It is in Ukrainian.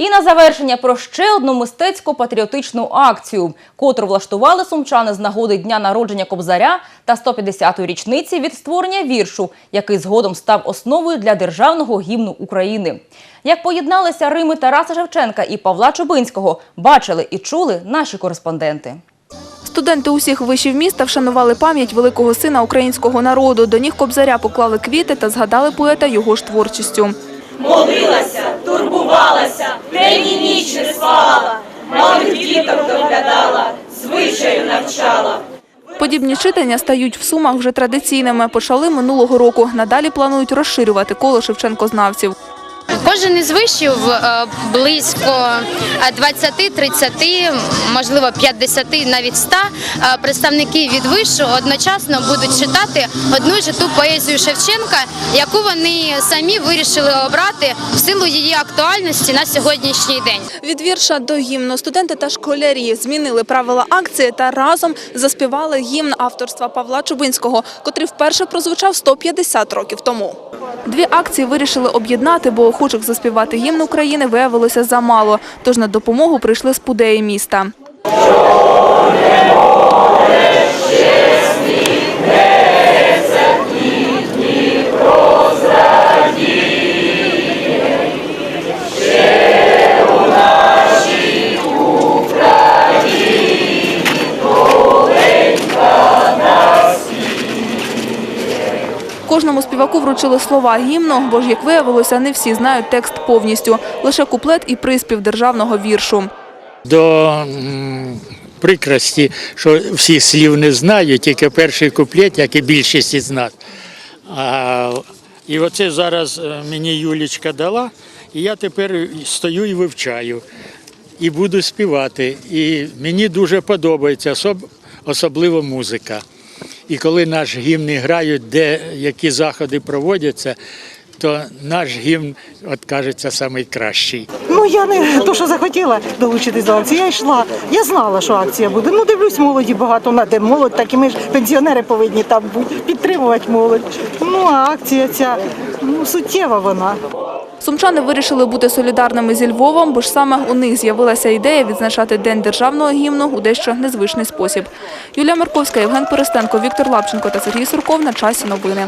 І на завершення про ще одну мистецько-патріотичну акцію, котру влаштували сумчани з нагоди дня народження Кобзаря та 150-ї річниці від створення віршу, який згодом став основою для державного гімну України. Як поєдналися Рими Тараса Шевченка і Павла Чубинського, бачили і чули наші кореспонденти. Студенти усіх вишів міста вшанували пам'ять великого сина українського народу. До ніг Кобзаря поклали квіти та згадали поета його ж творчістю. Молилася, турбувалася, день і ніч не малих діток доглядала, звичаю навчала. Подібні читання стають в Сумах вже традиційними. Почали минулого року. Надалі планують розширювати коло шевченкознавців. Кожен із вишів е, близько е, 20-30, можливо 50, навіть 100 е, представників від вишу одночасно будуть читати одну ж ту поезію Шевченка, яку вони самі вирішили обрати в силу її актуальності на сьогоднішній день. Від вірша до гімну студенти та школярі змінили правила акції та разом заспівали гімн авторства Павла Чубинського, котрий вперше прозвучав 150 років тому. Дві акції вирішили об'єднати, бо охочих заспівати гімн України виявилося замало. Тож на допомогу прийшли з пудеї міста. Кожному співаку вручили слова гімну, бо ж, як виявилося, не всі знають текст повністю. Лише куплет і приспів державного віршу. до м, прикрості, що всіх слів не знаю, тільки перший куплет, як і більшість із нас. А, і оце зараз е, мені Юлічка дала, і я тепер стою і вивчаю, і буду співати. І мені дуже подобається, особ- особливо музика. І коли наш гімн грають, де які заходи проводяться, то наш гімн от кажеться найкращий. Ну я не то, що захотіла долучитись до акції. Я йшла. Я знала, що акція буде. Ну дивлюсь, молоді багато на де молодь, так і ми ж пенсіонери повинні там бути, підтримувати молодь. Ну а акція ця ну суттєва вона. Сумчани вирішили бути солідарними зі Львовом, бо ж саме у них з'явилася ідея відзначати День державного гімну у дещо незвичний спосіб. Юлія Марковська, Євген Перестенко, Віктор Лапченко та Сергій Сурков на часі новини.